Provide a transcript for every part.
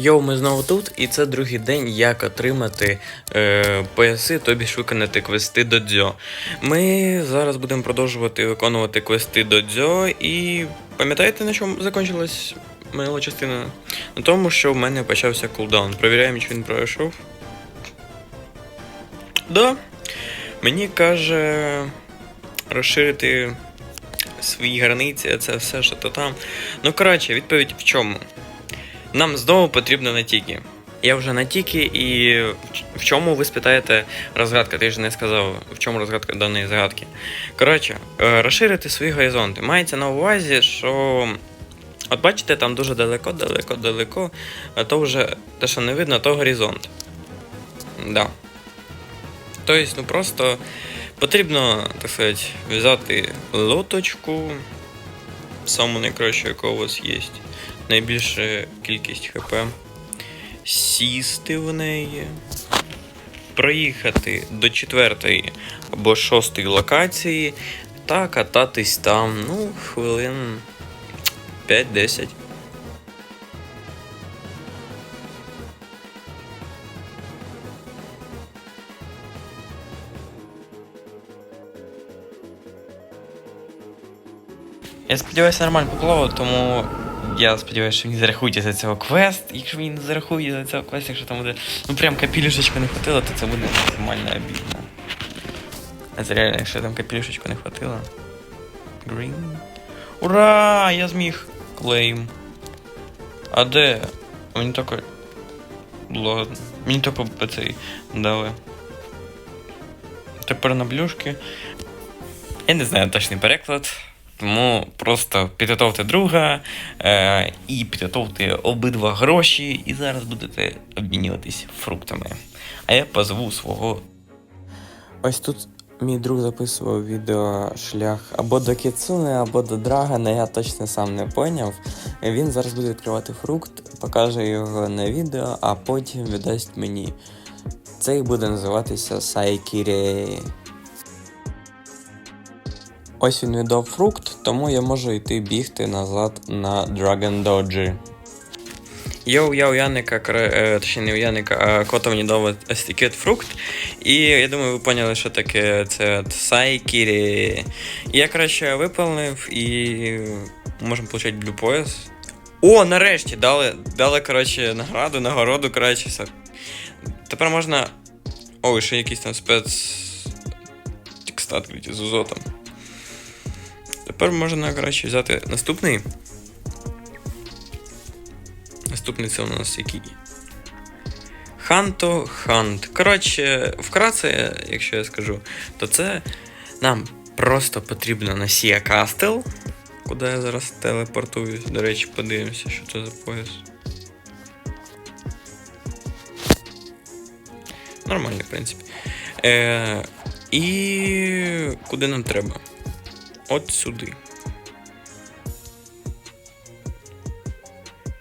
Йоу, ми знову тут, і це другий день, як отримати е, пояси, тобі ж виконати квести до дзьо. Ми зараз будемо продовжувати виконувати квести до дзьо, і пам'ятаєте, на чому закінчилась минула частина? На тому, що в мене почався кулдаун. Провіряємо, чи він пройшов. Да. Мені каже розширити свої границі, це все, що то там. Ну, коротше, відповідь в чому? Нам знову потрібно на тіки. Я вже на тіки, і в- чому ви спитаєте розгадка? Ти ж не сказав, в чому розгадка даної загадки. Коротше, е, розширити свої горизонти. Мається на увазі, що. От бачите, там дуже далеко, далеко, далеко, то вже те, що не видно, то горизонт. Да. Тобто, ну просто потрібно, так сказати, взяти лоточку, саму найкращу, яка у вас є найбільша кількість ХП, сісти в неї, проїхати до четвертої або шостої локації та кататись там, ну, хвилин 5-10. Я сподіваюся, нормально поплавав, тому я сподіваюся, що мені зарахують за цього квест. Якщо мені не зарахують за цього квест, якщо там буде. Ну прям капілюшечку не хватило, то це буде максимально обідно. А це реально, якщо там капілюшечку не хватило. Green. Ура! Я зміг! Клейм. А де? Мені тільки. Ладно. Мені тільки цей дали. Тепер на блюшки. Я не знаю точний переклад. Тому просто підготовте друга е, і підготовте обидва гроші, і зараз будете обмінюватись фруктами. А я позву свого. Ось тут мій друг записував відео шлях або до Кіцуни, або до Драгана, я точно сам не поняв. Він зараз буде відкривати фрукт, покаже його на відео, а потім віддасть мені. Цей буде називатися Сайкіре. Ось він віддав фрукт, тому я можу йти бігти назад на Dragon Dodge. Йоу, я у Яника, е, точніше не у Яника, а кота мені дав ось фрукт. І я думаю, ви поняли, що таке це сайкірі. Я, коротше, виповнив і можемо отримати блю пояс. О, нарешті! Дали, дали коротше, награду, нагороду, коротше. Тепер можна. Ой, ще якийсь там спец. Текстат з узотом. Тепер можна, коротше, взяти наступний. Наступний це у нас який? Ханто Хант. Коротше, вкратце, якщо я скажу, то це нам просто потрібно на Сія Кастел, куди я зараз телепортуюсь. До речі, подивимося, що це за пояс. Нормальний, в принципі. Е, і куди нам треба? От сюди.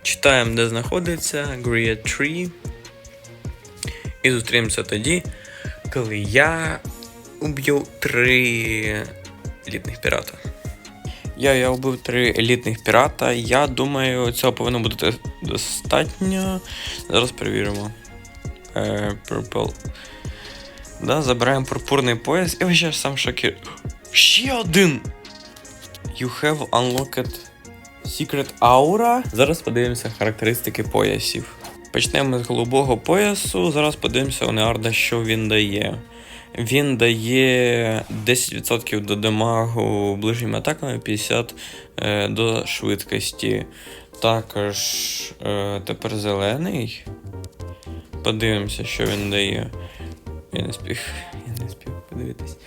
Читаємо, де знаходиться Great Tree. І зустрінемося тоді, коли я уб'ю три елітних пірата. Я, я убив три елітних пірата. Я думаю, цього повинно бути достатньо. Зараз перевіримо. Е, purple. Да, забираємо пурпурний пояс. І я сам шокір. Ще один! You have unlocked Secret Aura. Зараз подивимося характеристики поясів. Почнемо з голубого поясу. Зараз подивимося у Неарда, що він дає. Він дає 10% до дамагу ближніми атаками, 50% е, до швидкості. Також е, тепер зелений. Подивимося, що він дає. Я не спів. Я не спів подивитись.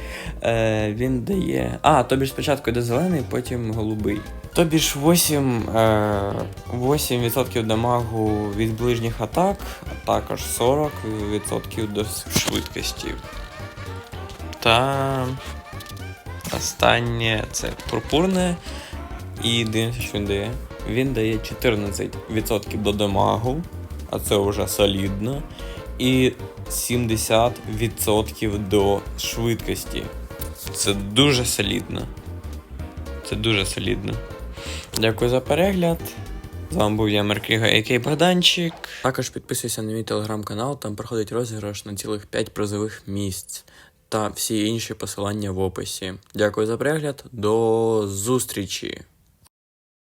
Е, він дає. А, тобі ж спочатку йде зелений, потім голубий. Тобі ж 8, е, 8% дамагу від ближніх атак, а також 40% до швидкості. Та останнє це пурпурне. І дивимося, що він дає. Він дає 14% до дамагу, а це вже солідно. І 70% до швидкості. Це дуже солідно. Це дуже солідно. Дякую за перегляд. З вами був я Меркіга, який Богданчик. Також підписуйся на мій телеграм-канал, там проходить розіграш на цілих 5 призових місць та всі інші посилання в описі. Дякую за перегляд, до зустрічі!